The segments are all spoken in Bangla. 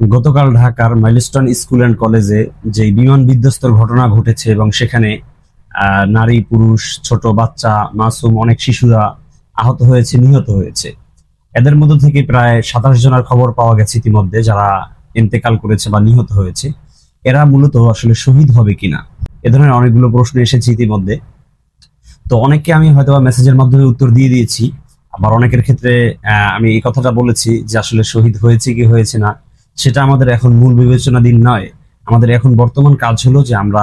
গতকাল ঢাকার মাইলস্টোন স্কুল অ্যান্ড কলেজে যে বিমান বিধ্বস্তর ঘটনা ঘটেছে এবং সেখানে নারী, পুরুষ, ছোট বাচ্চা, মাসুম, অনেক শিশুরা আহত হয়েছে, নিহত হয়েছে। এদের মধ্য থেকে প্রায় সাতাশ জনের খবর পাওয়া গেছে ইতিমধ্যে যারা ইন্তেকাল করেছে বা নিহত হয়েছে। এরা মূলত আসলে শহীদ হবে কিনা? এ ধরনের অনেকগুলো প্রশ্ন এসেছে ইতিমধ্যে। তো অনেককে আমি হয়তো মেসেজের মাধ্যমে উত্তর দিয়ে দিয়েছি, আবার অনেকের ক্ষেত্রে আমি এই কথাটা বলেছি যে আসলে শহীদ হয়েছে কি হয়েছে না। সেটা আমাদের এখন মূল বিবেচনাধীন নয়। আমাদের এখন বর্তমান কাজ হলো যে আমরা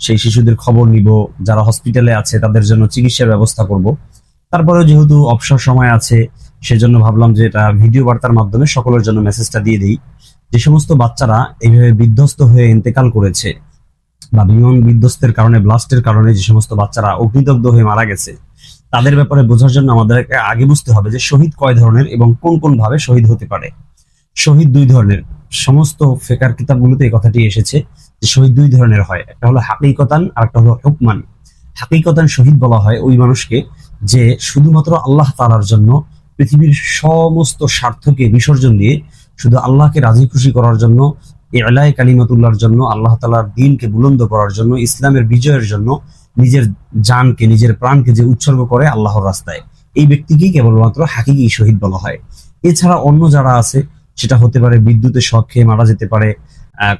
সেই শিশুদের খবর নিব, যারা হসপিটালে আছে, তাদের জন্য চিকিৎসার ব্যবস্থা করব। তারপরেও যেহেতু অবসর সময় আছে, সেজন্য ভাবলাম যে এটা ভিডিও বার্তার মাধ্যমে সকলের জন্য মেসেজটা দিয়ে দিই। যে সমস্ত বাচ্চারা এইভাবে বিধ্বস্ত হয়ে ইন্তেকাল করেছে, বা বিমান বিধ্বস্তের কারণে, ব্লাস্টের কারণে যে সমস্ত বাচ্চারা অগ্নিদগ্ধ হয়ে মারা গেছে, তাদের ব্যাপারে বোঝার জন্য আমাদেরকে আগে বুঝতে হবে যে শহীদ কয় ধরনের এবং কোন কোন ভাবে শহীদ হতে পারে। শহীদ দুই ধরনের। সমস্ত ফেকার কিতাবগুলোতে এই কথাটি এসেছে যে শহীদ দুই ধরনের হয়। একটা হলো হাকিকতান আর একটা হলো হুকমান। হাকিকতান শহীদ বলা হয় ওই মানুষকে যে শুধুমাত্র আল্লাহ তালার জন্য পৃথিবীর সমস্ত স্বার্থকে বিসর্জন দিয়ে শুধু আল্লাহকে রাজি খুশি করার জন্য এলায় কালিমাতুল্লাহর জন্য, আল্লাহ তালার দিনকে বুলন্দ করার জন্য, ইসলামের বিজয়ের জন্য নিজের জানকে, নিজের প্রাণকে যে উৎসর্গ করে আল্লাহর রাস্তায়। এই ব্যক্তিকেই কেবলমাত্র হাকিকি শহীদ বলা হয়। এছাড়া অন্য যারা আছে সেটা হতে পারে বিদ্যুতের শখ খেয়ে মারা যেতে পারে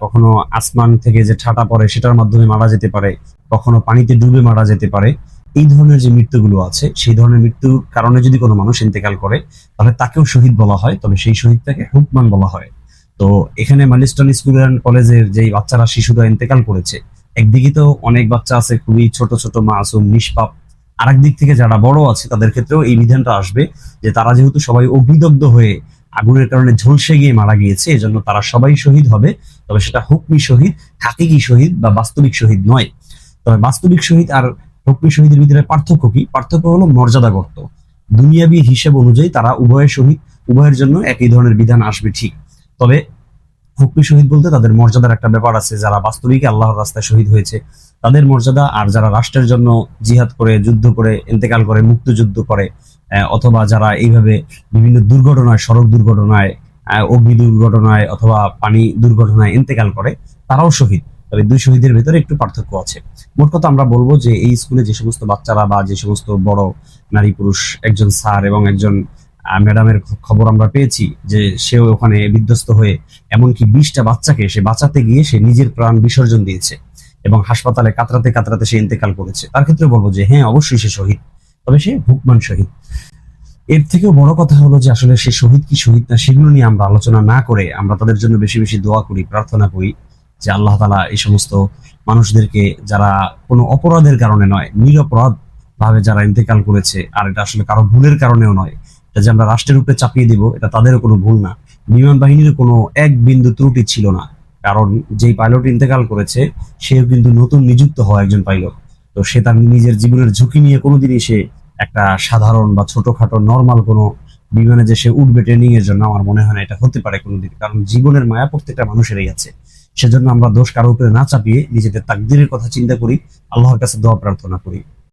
কখনো আসমান থেকে যে ঠাটা পড়ে সেটার মাধ্যমে মারা যেতে পারে, কখনো পানিতে ডুবে মারা যেতে পারে, এই ধরনের যে মৃত্যুগুলো আছে, সেই ধরনের মৃত্যুর কারণে যদি কোনো মানুষ ইন্তেকাল করে, তাহলে তাকেও শহীদ বলা হয়, তবে সেই শহীদটাকে হুকমান বলা হয়। তো এখানে মালিস্টন স্কুল অ্যান্ড কলেজের যেই বাচ্চারা, শিশুরা ইন্তেকাল করেছে, একদিকে তো অনেক বাচ্চা আছে, খুবই ছোট ছোট, মাসুম, নিষ্পাপ। আরেক দিক থেকে যারা বড় আছে, তাদের ক্ষেত্রেও এই বিধানটা আসবে যে তারা যেহেতু সবাই অগ্নিদগ্ধ হয়ে আগুনের কারণে ঝলসে গিয়ে মারা গিয়েছে, এজন্য তারা সবাই শহীদ হবে। তবে সেটা হুকমি শহীদ হাকিকি শহীদ বা বাস্তবিক শহীদ নয়। তবে বাস্তবিক শহীদ আর হুকমি শহীদের ভিতরে পার্থক্য কি? পার্থক্য হলো মর্যাদাগত দুনিয়াবি হিসেব অনুযায়ী তারা উভয়ের শহীদ, উভয়ের জন্য একই ধরনের বিধান আসবে ঠিক। তবে হুকমি শহীদ বলতে তাদের মর্যাদার একটা ব্যাপার আছে, যারা বাস্তবিক আল্লাহর রাস্তায় শহীদ হয়েছে। তাদের মর্যাদা আর যারা রাষ্ট্রের জন্য জিহাদ করে, যুদ্ধ করে, ইন্তেকাল করে, মুক্তযুদ্ধ করে অথবা যারা এইভাবে বিভিন্ন দুর্ঘটনায়, সড়ক দুর্ঘটনায় অগ্নি দুর্ঘটনায় অথবা পানি দুর্ঘটনায় ইন্তেকাল করে, তারাও শহীদ। তবে দুই শহীদের ভেতরে একটু পার্থক্য আছে। মোট কথা আমরা বলব যে এই স্কুলে যে সমস্ত বাচ্চারা বা যে সমস্ত বড় নারী পুরুষ, একজন স্যার এবং একজন ম্যাডামের খবর আমরা পেয়েছি যে সেও ওখানে বিধ্বস্ত হয়ে এমনকি বিশটা বাচ্চাকে সে বাঁচাতে গিয়ে সে নিজের প্রাণ বিসর্জন দিয়েছে এবং হাসপাতালে কাতরাতে কাতরাতে সে ইন্তেকাল করেছে। তার ক্ষেত্রে বলব যে হ্যাঁ অবশ্যই সে শহীদ। তবে সে হুকমান শহীদ। এর থেকেও বড় কথা হলো যে আসলে সে শহীদ কি শহীদ না সেগুলো নিয়ে আমরা আলোচনা না করে আমরা তাদের জন্য বেশি বেশি দোয়া করি, প্রার্থনা করি যে আল্লাহ তালা এই সমস্ত মানুষদেরকে যারা কোনো অপরাধের কারণে নয় নিরপরাধ ভাবে যারা ইন্তেকাল করেছে, আর এটা আসলে কারও ভুলের কারণেও নয় এটা যে আমরা রাষ্ট্রের উপরে চাপিয়ে দিব, এটা তাদেরও কোনো ভুল না। বিমান বাহিনীর কোনো এক বিন্দু ত্রুটি ছিল না। কারণ যেই পাইলট ইন্তেকাল করেছে, সেও কিন্তু নতুন নিযুক্ত হওয়া একজন পাইলট তো সে তার নিজের জীবনের ঝুঁকি নিয়ে কোনোদিনই সে একটা সাধারণ বা ছোটখাটো নর্মাল কোনো বিমানে যে সে উঠবে ট্রেনিং এর জন্য আমার মনে হয় না এটা হতে পারে কোনোদিন। কারণ জীবনের মায়া প্রত্যেকটা মানুষেরই আছে। সেজন্য আমরা দোষ কারও উপরে না চাপিয়ে নিজেদের তাকদিরের কথা চিন্তা করি, আল্লাহর কাছে দোয়া প্রার্থনা করি।